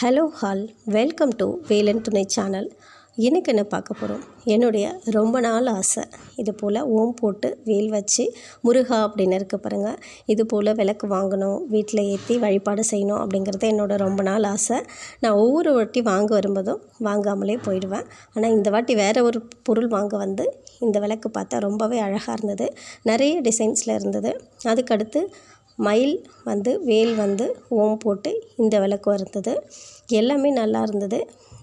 Hello all welcome to Velan துணை channel. இன்றைக்கி என்ன பார்க்க போகிறோம் என்னுடைய ரொம்ப நாள் ஆசை. இது போல் ஓம் போட்டு வேல் வச்சு முருகா அப்படின்னு இருக்க பாருங்கள் இது போல் விளக்கு வாங்கணும் வீட்டில் ஏற்றி வழிபாடு செய்யணும் அப்படிங்கிறது என்னோடய ரொம்ப நாள் ஆசை. நான் ஒவ்வொரு வாட்டி வாங்க வரும்போதும் வாங்காமலே போயிடுவேன். ஆனால் இந்த வாட்டி வேறு ஒரு பொருள் வாங்க வந்து இந்த விளக்கு பார்த்தா ரொம்பவே அழகாக இருந்தது. நிறைய டிசைன்ஸில் இருந்தது. அதுக்கடுத்து மயில் வந்து வேல் வந்து ஓம் போட்டு இந்த விளக்கு இருந்தது எல்லாமே நல்லா இருந்தது.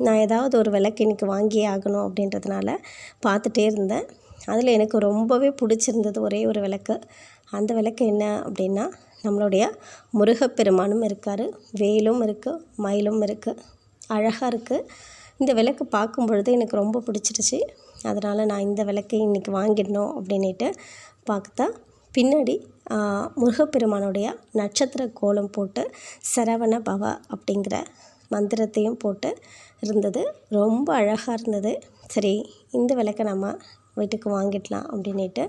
நான் ஏதாவது ஒரு விளக்கு இன்றைக்கி வாங்கியே ஆகணும் அப்படின்றதுனால பார்த்துட்டே இருந்தேன். அதில் எனக்கு ரொம்பவே பிடிச்சிருந்தது ஒரே ஒரு விளக்கு. அந்த விளக்கு என்ன அப்படின்னா நம்மளுடைய முருகப்பெருமானும் இருக்கார். வேலும் இருக்குது மயிலும் இருக்குது அழகாக இருக்குது இந்த விளக்கு பார்க்கும் பொழுது எனக்கு ரொம்ப பிடிச்சிருச்சு. அதனால் நான் இந்த விளக்கை இன்றைக்கி வாங்கிடணும் அப்படின்ட்டு பார்த்தா பின்னாடி முருகப்பெருமானுடைய நட்சத்திர கோலம் போட்டு சரவண பவ அப்படிங்கிற மந்திரத்தையும் போட்டு இருந்தது. ரொம்ப அழகாக இருந்தது. சரி இந்த விளக்கை நம்ம வீட்டுக்கு வாங்கிடலாம் அப்படின்ட்டு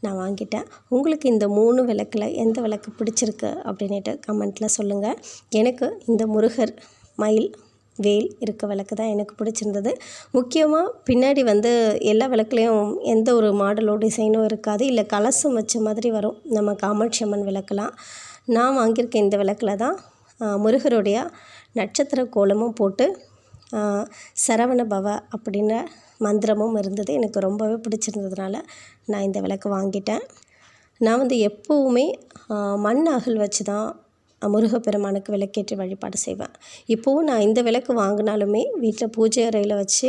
நான் வாங்கிட்டேன். உங்களுக்கு இந்த மூணு விளக்கில் எந்த விளக்கு பிடிச்சிருக்கு அப்படின்ட்டு கமெண்ட்டில் சொல்லுங்கள் எனக்கு இந்த முருகர் மயில் வேல் இருக்க விளக்கு தான் எனக்கு பிடிச்சிருந்தது. முக்கியமாக பின்னாடி வந்து எல்லா விளக்குலேயும் எந்த ஒரு மாடலோ டிசைனோ இருக்காது. இல்லை கலசம் வச்ச மாதிரி வரும். நம்ம காமாட்சி அம்மன் விளக்கெலாம். நான் வாங்கியிருக்க இந்த விளக்கில் தான் முருகருடைய நட்சத்திர கோலமும் போட்டு சரவண பவ அப்படின்ற மந்திரமும் இருந்தது. எனக்கு ரொம்பவே பிடிச்சிருந்ததுனால நான் இந்த விளக்கு வாங்கிட்டேன். நான் வந்து எப்போவுமே மண் அகல் வச்சு தான் முருகப்பெருமானுக்கு விளக்கேற்றி வழிபாடு செய்வேன். இப்போவும் நான் இந்த விளக்கு வாங்கினாலுமே வீட்டில் பூஜை அறையில் வச்சு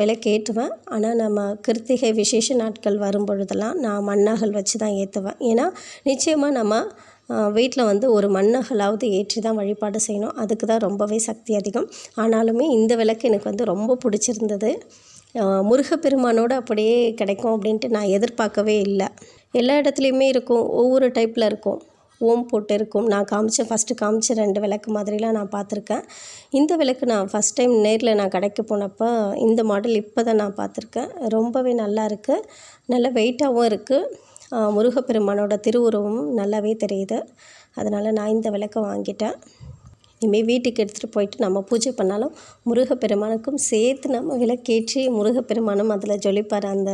விளக்கேற்றுவேன். ஆனால் நம்ம கிருத்திகை விசேஷ நாட்கள் வரும் பொழுதெல்லாம் நான் மண்ணகல் வச்சு தான் ஏற்றுவேன் ஏன்னா நிச்சயமாக நம்ம வீட்டில் வந்து ஒரு மண்ணகலாவது ஏற்றி தான் வழிபாடு செய்யணும். அதுக்கு தான் ரொம்பவே சக்தி அதிகம். ஆனாலுமே இந்த விளக்கு எனக்கு வந்து ரொம்ப பிடிச்சிருந்தது. முருகப்பெருமானோடு அப்படியே கிடைக்கும் அப்படின்ட்டு நான் எதிர்பார்க்கவே இல்லை. எல்லா இடத்துலையுமே இருக்கும். ஒவ்வொரு டைப்பில் இருக்கும். ஓம் போட்டு இருக்கும் நான் காமிச்ச ஃபஸ்ட்டு காமிச்ச ரெண்டு விளக்கு மாதிரிலாம் நான் பார்த்துருக்கேன். இந்த விளக்கு நான் ஃபஸ்ட் டைம் நேரில் நான் கடைக்கு போனப்போ இந்த மாடல் இப்போ தான் நான் பார்த்துருக்கேன். ரொம்பவே நல்லா இருக்குது நல்ல வெயிட்டாகவும் இருக்குது முருகப்பெருமானோட திருவுருவம் நல்லாவே தெரியுது. அதனால் நான் இந்த விளக்கை வாங்கிட்டேன். இனிமேல் வீட்டுக்கு எடுத்துகிட்டு போயிட்டு நம்ம பூஜை பண்ணாலும் முருகப்பெருமானுக்கும் சேர்த்து நம்ம விளக்கேற்றி முருகப்பெருமானும் அதில் ஜொலிப்பார் அந்த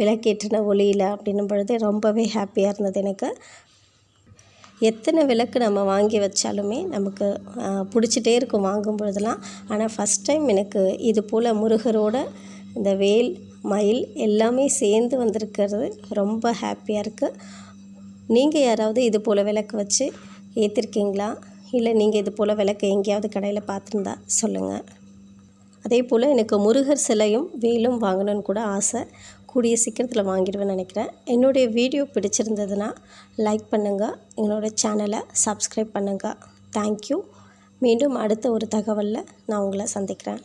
விளக்கேற்றின ஒளியில் அப்படின்னும் பொழுது ரொம்பவே ஹாப்பியாக இருந்தது எனக்கு. எத்தனை விளக்கு நம்ம வாங்கி வச்சாலுமே நமக்கு பிடிச்சிட்டே இருக்கும் வாங்கும் பொழுதெல்லாம் ஆனால் ஃபஸ்ட் டைம் எனக்கு இது போல் முருகரோட இந்த வேல் மயில் எல்லாமே சேர்ந்து வந்திருக்கிறது ரொம்ப ஹாப்பியாக இருக்குது நீங்கள் யாராவது இது போல் விளக்கு வச்சு ஏற்றிருக்கீங்களா இல்லை நீங்கள் இது போல் விளக்கு எங்கேயாவது கடையில் பார்த்துருந்தா சொல்லுங்கள் அதே போல் எனக்கு முருகர் சிலையும் வேலும் வாங்கணும்னு கூட ஆசை. கூடிய சீக்கிரத்தில் வாங்கிடுவேன்னு நினைக்கிறேன். என்னுடைய வீடியோ பிடிச்சிருந்ததுன்னா லைக் பண்ணுங்கள் என்னோடய சேனலை சப்ஸ்கிரைப் பண்ணுங்கள் தேங்க்யூ மீண்டும் அடுத்த ஒரு தகவலில் நான் உங்களை சந்திக்கிறேன்.